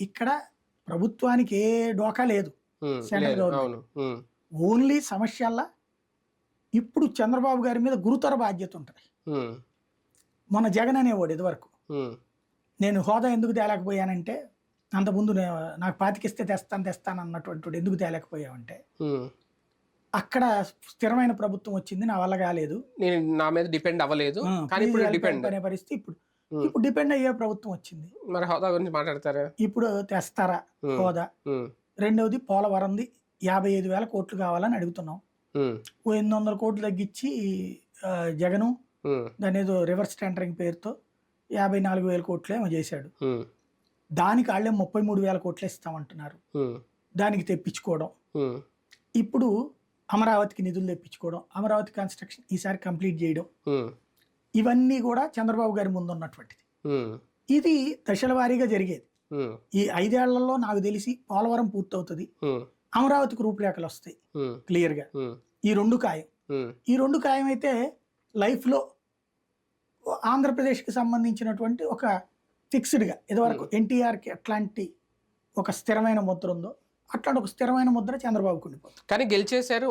ఇక్కడ ప్రభుత్వానికి ఏ డోకా లేదు. Central government. ఓన్లీ సమస్యల్లా ఇప్పుడు చంద్రబాబు గారి మీద గురుతర బాధ్యత ఉంటుంది. మన జగన్ అనేవాడు ఇదివరకు. నేను హోదా ఎందుకు తేలేకపోయానంటే అంతకుముందు నాకు పాతికిస్తే తెస్తాను తెస్తాను అన్నటువంటి ఎందుకు తేలేకపోయావంటే. అక్కడ స్థిరమైన ప్రభుత్వం వచ్చింది నా వల్ల కాలేదు. నేను నా మీద డిపెండ్ అవ్వలేదు. కానీ ఇప్పుడు డిపెండ్. అనే పరిస్థితి ఇప్పుడు. ఇప్పుడు డిపెండ్ అయ్యే ప్రభుత్వం వచ్చింది. మరి హోదా గురించి మాట్లాడతారా. ఇప్పుడు తెస్తారా హోదా? రెండవది పోలవరంది యాభై ఐదు వేల కోట్లు కావాలని అడుగుతున్నాం. ఓ ఎనిమిది వందల కోట్లు తగ్గించి జగను దాని ఏదో రివర్స్ టెండరింగ్ పేరుతో యాభై నాలుగు వేల కోట్లు ఏమో చేశాడు. దానికి వాళ్ళే ముప్పై మూడు వేల కోట్లు ఇస్తామంటున్నారు. దానికి తెప్పించుకోవడం. ఇప్పుడు అమరావతికి నిధులు తెప్పించుకోవడం అమరావతి కన్స్ట్రక్షన్ ఈసారి కంప్లీట్ చేయడం. ఇవన్నీ కూడా చంద్రబాబు గారి ముందు ఉన్నటువంటిది ఇది దశల వారీగా జరిగేది. ఈ ఐదేళ్ళలో నాకు తెలిసి పోలవరం పూర్తవుతుంది. అమరావతికి రూపురేఖలు వస్తాయి. ఉమ్, క్లియర్గా. ఉమ్, ఈ రెండు ఖాయం. ఈ రెండు ఖాయం అయితే లైఫ్లో ఆంధ్రప్రదేశ్కి సంబంధించినటువంటి ఒక ఫిక్స్డ్గా ఇదివరకు ఎన్టీఆర్కి ఎట్లాంటి ఒక స్థిరమైన ముద్ర ఉందో అట్లాంటి ఒక స్థిరమైన ముద్ర చంద్రబాబుకు ఉండిపోతుంది. కానీ గెలిచేశారు